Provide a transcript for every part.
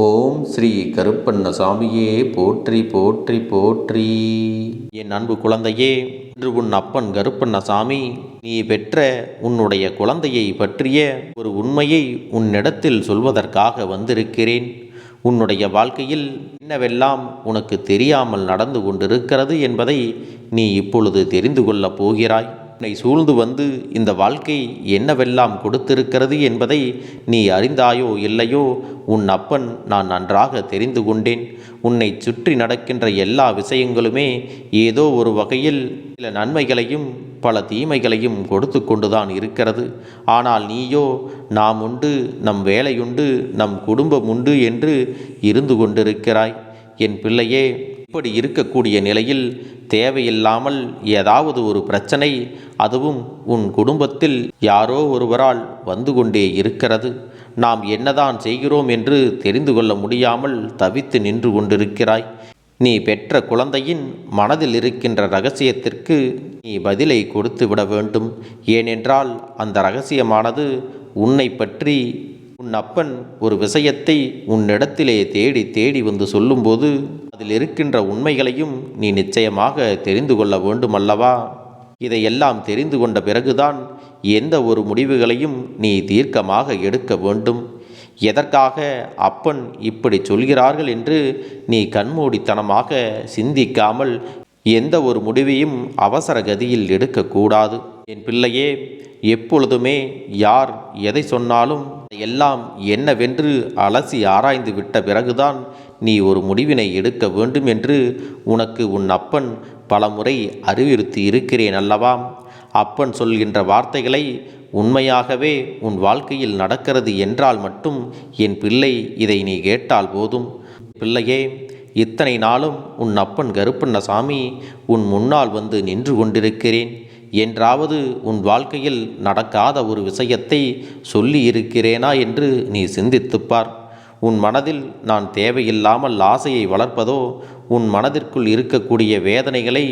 ஓம் ஸ்ரீ கருப்பண்ண சாமியே போற்றி போற்றி போற்றி. என் அன்பு குழந்தையே இன்று உன் அப்பன் கருப்பண்ணசாமி நீ பெற்ற உன்னுடைய குழந்தையை பற்றிய ஒரு உண்மையை உன்னிடத்தில் சொல்வதற்காக வந்திருக்கிறேன். உன்னுடைய வாழ்க்கையில் என்னவெல்லாம் உனக்கு தெரியாமல் நடந்து கொண்டிருக்கிறது என்பதை நீ இப்பொழுது தெரிந்து கொள்ளப் போகிறாய். உன்னை சூழ்ந்து வந்து இந்த வாழ்க்கை என்னவெல்லாம் கொடுத்திருக்கிறது என்பதை நீ அறிந்தாயோ இல்லையோ உன் அப்பன் நான் நன்றாக தெரிந்து கொண்டேன். உன்னை சுற்றி நடக்கின்ற எல்லா விஷயங்களுமே ஏதோ ஒரு வகையில் சில நன்மைகளையும் பல தீமைகளையும் கொடுத்து கொண்டுதான் இருக்கிறது. ஆனால் நீயோ நாம் உண்டு நம் வேலையுண்டு நம் குடும்பம் உண்டு என்று இருந்து கொண்டிருக்கிறாய். என் பிள்ளையே இப்படி இருக்கக்கூடிய நிலையில் தேவையில்லாமல் ஏதாவது ஒரு பிரச்சனை அதுவும் உன் குடும்பத்தில் யாரோ ஒருவரால் வந்து கொண்டே இருக்கிறது. நாம் என்னதான் செய்கிறோம் என்று தெரிந்து கொள்ள முடியாமல் தவித்து நின்று கொண்டிருக்கிறாய். நீ பெற்ற குழந்தையின் மனதில் இருக்கின்ற ரகசியத்திற்கு நீ பதிலை கொடுத்து விட வேண்டும். ஏனென்றால் அந்த ரகசியமானது உன்னை பற்றி உன் அப்பன் ஒரு விஷயத்தை உன்னிடத்திலே தேடி தேடி வந்து சொல்லும்போது அதில் இருக்கின்ற உண்மைகளையும் நீ நிச்சயமாக தெரிந்து கொள்ள வேண்டுமல்லவா? இதையெல்லாம் தெரிந்து கொண்ட பிறகுதான் எந்த ஒரு முடிவுகளையும் நீ தீர்க்கமாக எடுக்க வேண்டும். எதற்காக அப்பன் இப்படி சொல்கிறார்கள் என்று நீ கண்மூடித்தனமாக சிந்திக்காமல் எந்த ஒரு முடிவையும் அவசர கதியில் எடுக்கக்கூடாது என் பிள்ளையே எப்பொழுதுமே யார் எதை சொன்னாலும் எல்லாம் என்னவென்று அலசி ஆராய்ந்து விட்ட பிறகுதான் நீ ஒரு முடிவினை எடுக்க வேண்டும் என்று உனக்கு உன் அப்பன் பலமுறை அறிவுறுத்தி இருக்கிறேன் அல்லவா? அப்பன் சொல்கின்ற வார்த்தைகளை உண்மையாகவே உன் வாழ்க்கையில் நடக்கிறது என்றால் மட்டும் என் பிள்ளை இதை நீ கேட்டால் போதும். பிள்ளையே இத்தனை நாளும் உன் அப்பன் கருப்பண்ணசாமி உன் முன்னால் வந்து நின்று கொண்டிருக்கிறேன். என்றாவது உன் வாழ்க்கையில் நடக்காத ஒரு விஷயத்தை சொல்லி இருக்கிறேனா என்று நீ சிந்தித்துப்பார் உன் மனதில் நான் தேவையில்லாமல் ஆசையை வளர்ப்பதோ உன் மனதிற்குள் இருக்கக்கூடிய வேதனைகளை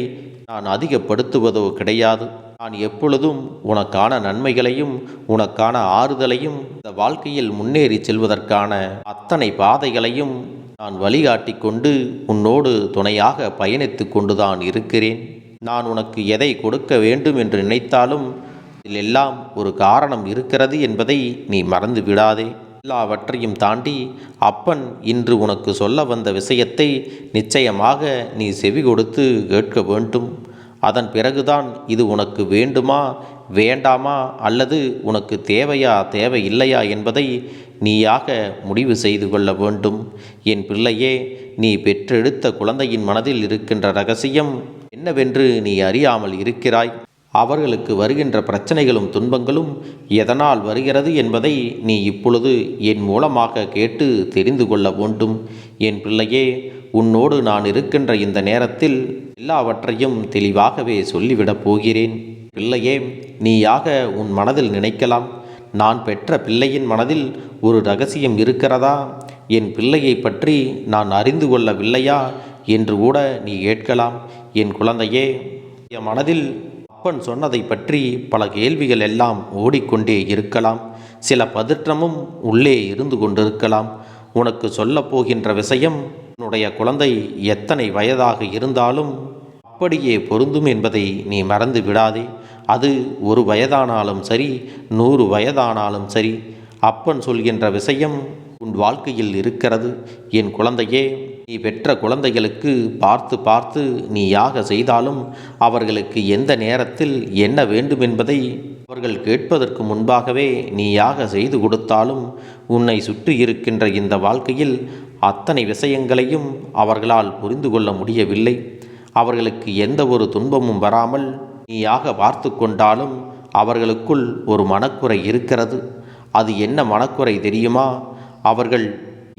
நான் அதிகப்படுத்துவதோ கிடையாது. நான் எப்பொழுதும் உனக்கான நன்மைகளையும் உனக்கான ஆறுதலையும் இந்த வாழ்க்கையில் முன்னேறி செல்வதற்கான அத்தனை பாதைகளையும் நான் வழிகாட்டி கொண்டு உன்னோடு துணையாக பயணித்து கொண்டுதான் இருக்கிறேன். நான் உனக்கு எதை கொடுக்க வேண்டும் என்று நினைத்தாலும் இதிலெல்லாம் ஒரு காரணம் இருக்கிறது என்பதை நீ மறந்து விடாதே எல்லாவற்றையும் தாண்டி அப்பன் இன்று உனக்கு சொல்ல வந்த விஷயத்தை நிச்சயமாக நீ செவி கொடுத்து கேட்க வேண்டும். அதன் பிறகுதான் இது உனக்கு வேண்டுமா வேண்டாமா அல்லது உனக்கு தேவையா தேவையில்லையா என்பதை நீயாக முடிவு செய்து கொள்ள வேண்டும். என் பிள்ளையே நீ பெற்றெடுத்த குழந்தையின் மனதில் இருக்கின்ற ரகசியம் என்னவென்று நீ அறியாமல் இருக்கிறாய். அவர்களுக்கு வருகின்ற பிரச்சனைகளும் துன்பங்களும் எதனால் வருகிறது என்பதை நீ இப்பொழுது என் மூலமாக கேட்டு தெரிந்து கொள்ள வேண்டும். என் பிள்ளையே உன்னோடு நான் இருக்கின்ற இந்த நேரத்தில் எல்லாவற்றையும் தெளிவாகவே சொல்லிவிடப் போகிறேன். பிள்ளையே நீயாக உன் மனதில் நினைக்கலாம். நான் பெற்ற பிள்ளையின் மனதில் ஒரு ரகசியம் இருக்கிறதா? என் பிள்ளையை பற்றி நான் அறிந்து கொள்ளவில்லையா? என்று கூட நீ கேட்கலாம். என் குழந்தையே என் மனதில் அப்பன் சொன்னதை பற்றி பல கேள்விகள் எல்லாம் ஓடிக்கொண்டே இருக்கலாம். சில பதற்றமும் உள்ளே இருந்து கொண்டிருக்கலாம். உனக்கு சொல்லப்போகின்ற விஷயம் உன்னுடைய குழந்தை எத்தனை வயதாக இருந்தாலும் அப்படியே பொருந்தும் என்பதை நீ மறந்து விடாதே. அது ஒரு வயதானாலும் சரி நூறு வயதானாலும் சரி. அப்பன் சொல்கின்ற விஷயம் உன் வாழ்க்கையில் இருக்கிறது. என் குழந்தையே நீ பெற்ற குழந்தைகளுக்கு பார்த்து பார்த்து நீ யாக செய்தாலும் அவர்களுக்கு எந்த நேரத்தில் என்ன வேண்டும் என்பதை அவர்கள் கேட்பதற்கு முன்பாகவே நீ யாக செய்து கொடுத்தாலும் உன்னை சுற்றி இருக்கின்ற இந்த வாழ்க்கையில் அத்தனை விஷயங்களையும் அவர்களால் புரிந்து கொள்ள முடியவில்லை. அவர்களுக்கு எந்த ஒரு துன்பமும் வராமல் நீயாக பார்த்து கொண்டாலும் அவர்களுக்குள் ஒரு மனக்குறை இருக்கிறது. அது என்ன மனக்குறை தெரியுமா? அவர்கள்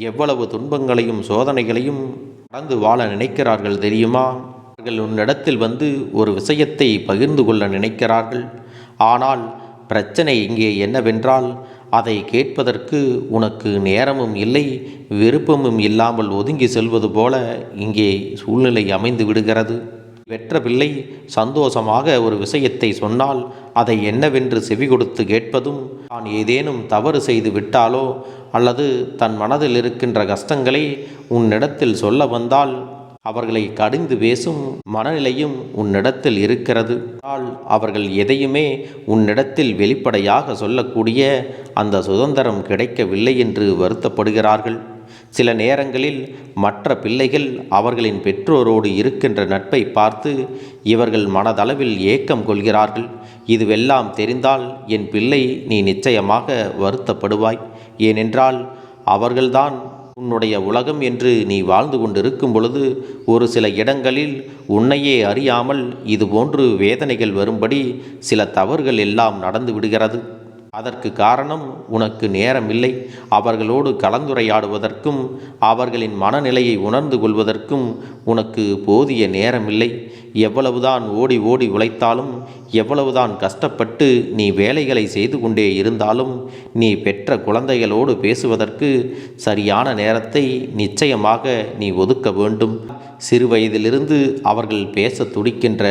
எவ்வளவு துன்பங்களையும் சோதனைகளையும் கடந்து வாழ நினைக்கிறார்கள் தெரியுமா? அவர்கள் உன்னிடத்தில் வந்து ஒரு விஷயத்தை பகிர்ந்து கொள்ள நினைக்கிறார்கள். ஆனால் பிரச்சனை இங்கே என்னவென்றால் அதை கேட்பதற்கு உனக்கு நேரமும் இல்லை விருப்பமும் இல்லாமல் ஒதுங்கி செல்வது போல இங்கே சூழ்நிலை அமைந்து விடுகிறது. பெற்ற பிள்ளை சந்தோஷமாக ஒரு விஷயத்தை சொன்னால் அதை என்னவென்று செவி கொடுத்து கேட்பதும் தான் ஏதேனும் தவறு செய்து விட்டாலோ அல்லது தன் மனதில் இருக்கின்ற கஷ்டங்களை உன்னிடத்தில் சொல்ல வந்தால் அவர்களை கடிந்து பேசும் மனநிலையும் உன்னிடத்தில் இருக்கிறது. ஆனால் அவர்கள் எதையுமே உன்னிடத்தில் வெளிப்படையாக சொல்லக்கூடிய அந்த சுதந்திரம் கிடைக்கவில்லை என்று வருத்தப்படுகிறார்கள். சில நேரங்களில் மற்ற பிள்ளைகள் அவர்களின் பெற்றோரோடு இருக்கின்ற நட்பை பார்த்து இவர்கள் மனதளவில் ஏக்கம் கொள்கிறார்கள். இதுவெல்லாம் தெரிந்தால் என் பிள்ளை நீ நிச்சயமாக வருத்தப்படுவாய். ஏனென்றால் அவர்கள்தான் உன்னுடைய உலகம் என்று நீ வாழ்ந்து கொண்டிருக்கும் பொழுது ஒரு சில இடங்களில் உன்னையே அறியாமல் இதுபோன்று வேதனைகள் வரும்படி சில தவறுகள் எல்லாம் நடந்து விடுகிறது. அதற்கு காரணம் உனக்கு நேரமில்லை. அவர்களோடு கலந்துரையாடுவதற்கும் அவர்களின் மனநிலையை உணர்ந்து கொள்வதற்கும் உனக்கு போதிய நேரமில்லை. எவ்வளவுதான் ஓடி ஓடி உழைத்தாலும் எவ்வளவுதான் கஷ்டப்பட்டு நீ வேலைகளை செய்து கொண்டே இருந்தாலும் நீ பெற்ற குழந்தைகளோடு பேசுவதற்கு சரியான நேரத்தை நிச்சயமாக நீ ஒதுக்க வேண்டும். சிறு வயதிலிருந்து அவர்கள் பேச துடிக்கின்ற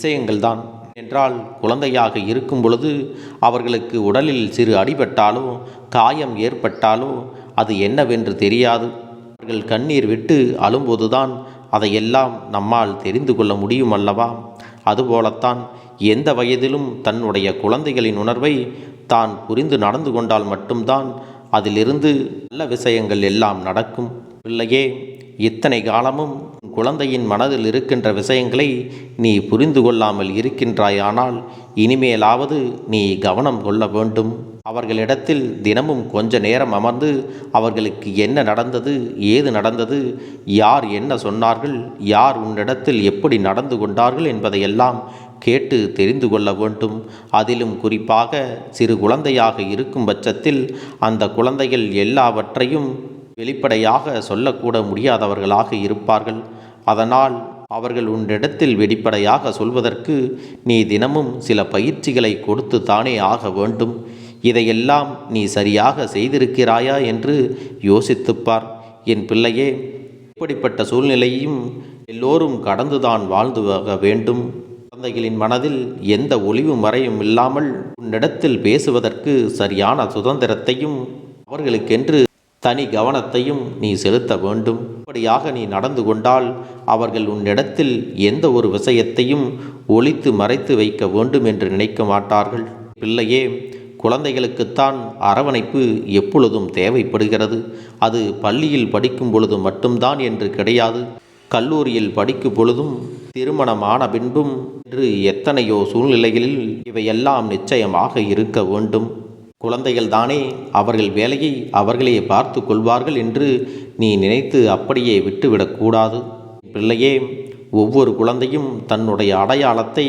விஷயங்கள்தான். என்றால் குழந்தையாக இருக்கும் பொழுது அவர்களுக்கு உடலில் சிறு அடிபட்டாலோ காயம் ஏற்பட்டாலோ அது என்னவென்று தெரியாது. அவர்கள் கண்ணீர் விட்டு அழும்போதுதான் அதையெல்லாம் நம்மால் தெரிந்து கொள்ள முடியும் அல்லவா அதுபோலத்தான் எந்த வயதிலும் தன்னுடைய குழந்தைகளின் உணர்வை தான் புரிந்து நடந்து கொண்டால் மட்டும்தான் அதிலிருந்து நல்ல விஷயங்கள் எல்லாம் நடக்கும். இல்லையே இத்தனை காலமும் குழந்தையின் மனதில் இருக்கின்ற விஷயங்களை நீ புரிந்து கொள்ளாமல் இருக்கின்றாயானால் இனிமேலாவது நீ கவனம் கொள்ள வேண்டும். அவர்களிடத்தில் தினமும் கொஞ்ச நேரம் அமர்ந்து அவர்களுக்கு என்ன நடந்தது ஏது நடந்தது யார் என்ன சொன்னார்கள் யார் உன்னிடத்தில் எப்படி நடந்து கொண்டார்கள் என்பதையெல்லாம் கேட்டு தெரிந்து கொள்ள வேண்டும். அதிலும் குறிப்பாக சிறு குழந்தையாக இருக்கும் பட்சத்தில் அந்த குழந்தைகள் எல்லாவற்றையும் வெளிப்படையாக சொல்லக்கூட முடியாதவர்களாக இருப்பார்கள். அதனால் அவர்கள் உன்னிடத்தில் வெளிப்படையாக சொல்வதற்கு நீ தினமும் சில பயிற்சிகளை கொடுத்து தானே ஆக வேண்டும். இதையெல்லாம் நீ சரியாக செய்திருக்கிறாயா என்று யோசித்துப்பார். என் பிள்ளையே இப்படிப்பட்ட சூழ்நிலையும் எல்லோரும் கடந்துதான் வாழ்ந்து வர வேண்டும். குழந்தைகளின் மனதில் எந்த ஒளிவு மறையும் இல்லாமல் உன்னிடத்தில் பேசுவதற்கு சரியான சுதந்திரத்தையும் அவர்களுக்கென்று தனி கவனத்தையும் நீ செலுத்த வேண்டும். இப்படியாக நீ நடந்து கொண்டால் அவர்கள் உன்னிடத்தில் எந்த ஒரு விஷயத்தையும் ஒழித்து மறைத்து வைக்க வேண்டும் என்று நினைக்க மாட்டார்கள். பிள்ளையே குழந்தைகளுக்குத்தான் அரவணைப்பு எப்பொழுதும் தேவைப்படுகிறது. அது பள்ளியில் படிக்கும் பொழுது மட்டும்தான் என்று கிடையாது. கல்லூரியில் படிக்கும் பொழுதும் திருமணமான பின்பும் என்று எத்தனையோ சூழ்நிலைகளில் இவையெல்லாம் நிச்சயமாக இருக்க வேண்டும். குழந்தைகள் தானே அவர்கள் வேலையை அவர்களே பார்த்து கொள்வார்கள் என்று நீ நினைத்து அப்படியே விட்டுவிடக்கூடாது பிள்ளையே ஒவ்வொரு குழந்தையும் தன்னுடைய அடையாளத்தை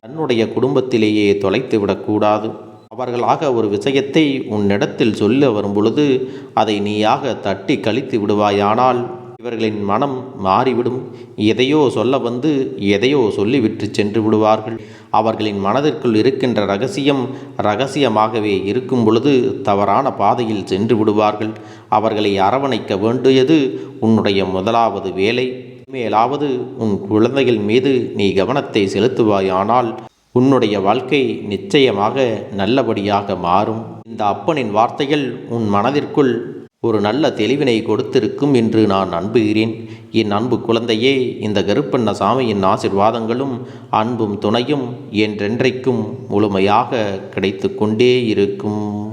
தன்னுடைய குடும்பத்திலேயே தொலைத்து விடக்கூடாது அவர்களாக ஒரு விஷயத்தை உன்னிடத்தில் சொல்ல வரும் பொழுது அதை நீயாக தட்டி கழித்து விடுவாயானால் இவர்களின் மனம் மாறிவிடும். எதையோ சொல்ல வந்து எதையோ சொல்லிவிட்டு சென்று விடுவார்கள். அவர்களின் மனதிற்குள் இருக்கின்ற ரகசியம் ரகசியமாகவே இருக்கும் பொழுது தவறான பாதையில் சென்று விடுவார்கள். அவர்களை அரவணைக்க வேண்டியது உன்னுடைய முதலாவது வேலை. மேலாவது உன் குழந்தைகள் மீது நீ கவனத்தை செலுத்துவாயானால் உன்னுடைய வாழ்க்கை நிச்சயமாக நல்லபடியாக மாறும். இந்த அப்பனின் வார்த்தைகள் உன் மனதிற்குள் ஒரு நல்ல தெளிவினை கொடுத்திருக்கும் என்று நான் நம்புகிறேன். என் அன்பு குழந்தையே இந்த கருப்பண்ண சாமியின் ஆசிர்வாதங்களும் அன்பும் துணையும் என்றென்றைக்கும் முழுமையாக கிடைத்து கொண்டே இருக்கும்.